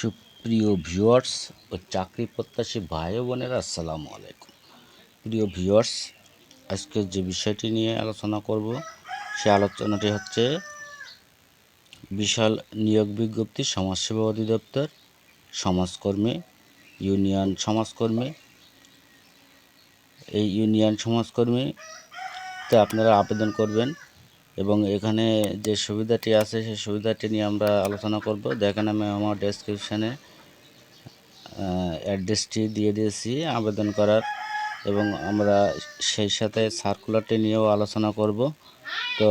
সুপ্রিয় ভিউয়ার্স ও চাকরি প্রত্যাশী ভাই বোনেরা, আসসালামু আলাইকুম। প্রিয় ভিউয়ার্স, আজকে যে বিষয়টি নিয়ে আলোচনা করব, সে আলোচনাটি হচ্ছে বিশাল নিয়োগ বিজ্ঞপ্তি সমাজসেবা অধিদপ্তর, সমাজকর্মী, ইউনিয়ন সমাজকর্মী। এই ইউনিয়ন সমাজকর্মীতে আপনারা আবেদন করবেন এবং এখানে যে সুবিধাটি আছে, সেই সুবিধাটি নিয়ে আমরা আলোচনা করব। দেখেন, আমি আমার ডেসক্রিপশানে অ্যাড্রেসটি দিয়ে দিয়েছি আবেদন করার এবং আমরা সেই সাথে সার্কুলারটি নিয়েও আলোচনা করব। তো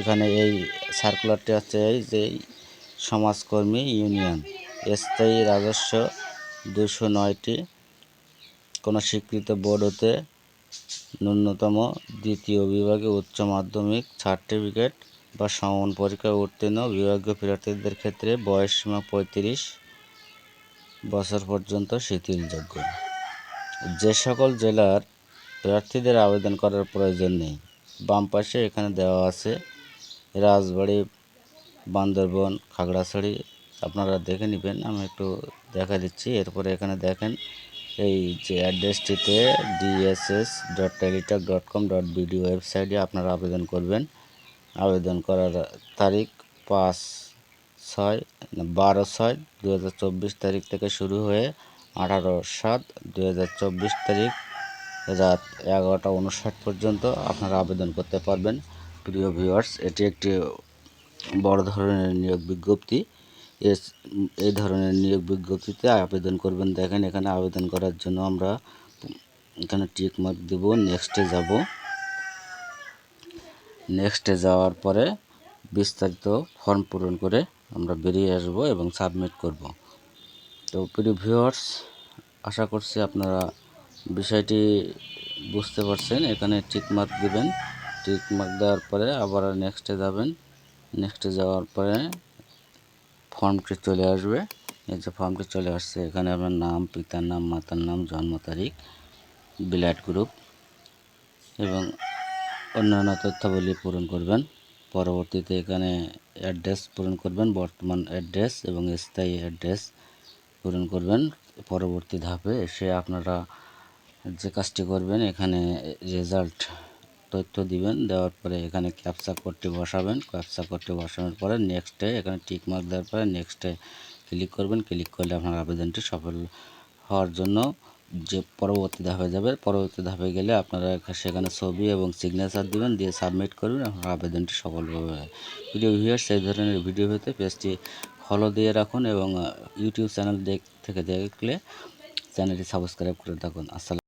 এখানে এই সার্কুলারটি হচ্ছে এই যে সমাজকর্মী ইউনিয়ন, স্থায়ী রাজস্ব দুশো নয়টি, কোনো স্বীকৃত বোর্ড হতে ন্যূনতম দ্বিতীয় বিভাগে উচ্চ মাধ্যমিক, সার্টিফিকেট বা সমান পরীক্ষায় উত্তীর্ণ বিভাগীয় প্রার্থীদের ক্ষেত্রে বয়সসীমা পঁয়ত্রিশ বছর পর্যন্ত শিথিলযোগ্য। যে সকল জেলার প্রার্থীদের আবেদন করার প্রয়োজন নেই। বাম পাশে এখানে দেওয়া আছে রাজবাড়ি, বান্দরবন, খাগড়াছড়ি। আপনারা দেখে নেবেন, আমি একটু দেখা দিচ্ছি। এরপরে এখানে দেখেন এই যে অ্যাড্রেসটিতে D S S dot Teletalk dot com dot B D ওয়েবসাইটে আপনারা আবেদন করবেন। আবেদন করার তারিখ পাঁচ ছয়, বারো ছয় দু তারিখ থেকে শুরু হয়ে আঠারো সাত দু তারিখ রাত এগারোটা উনষাট পর্যন্ত আপনারা আবেদন করতে পারবেন। প্রিয় ভিউয়ার্স এটি একটি বড় ধরনের নিয়োগ বিজ্ঞপ্তি। এই ধরনের নিয়োগ বিজ্ঞপ্তিতে আবেদন করবেন। দেখেন, এখানে আবেদন করার জন্য আমরা এখানে টিক মার্ক দেব নেক্সটে যাব। নেক্সটে যাওয়ার পরে বিস্তারিত ফর্ম পূরণ করে আমরা বেরিয়ে আসব এবং সাবমিট করব। তো প্রিয় ভিউয়ার্স আশা করছি আপনারা বিষয়টি বুঝতে পারছেন। এখানে টিক মার্ক দেবেন। টিক মার্ক দেওয়ার পরে আবার নেক্সটে যাবেন। নেক্সটে যাওয়ার পরে ফর্মটি চলে আসবে। এই যে ফর্মটি চলে আসছে, এখানে আপনার নাম, পিতার নাম, মাতার নাম, জন্ম তারিখ ব্লাড গ্রুপ এবং অন্যান্য তথ্যাবলী পূরণ করবেন। পরবর্তীতে এখানে অ্যাড্রেস পূরণ করবেন, বর্তমান অ্যাড্রেস এবং স্থায়ী অ্যাড্রেস পূরণ করবেন। পরবর্তী ধাপে এসে আপনারা যে কাজটি করবেন, এখানে রেজাল্ট তথ্য দিবেন, দেওয়ার পরে এখানে ক্যাপসা কোডটি বসাবেন। ক্যাপসা কোডটি বসানোর পরে নেক্সটে এখানে টিক মার্ক দেওয়ার পরে নেক্সটে ক্লিক করবেন। ক্লিক করলে আপনার আবেদনটি সফল হওয়ার জন্য যে পরবর্তী ধাপে যাবে, পরবর্তী ধাপে গেলে আপনারা সেখানে ছবি এবং সিগনেচার দিবেন, দিয়ে সাবমিট করবেন, আপনার আবেদনটি সফলভাবে হয়। ভিডিও ভিউয়ার সেই ধরনের ভিডিও হতে পেজটি ফলো দিয়ে রাখুন এবং ইউটিউব চ্যানেল দেখ, থেকে দেখলে চ্যানেলটি সাবস্ক্রাইব করে থাকুন। আসসালাম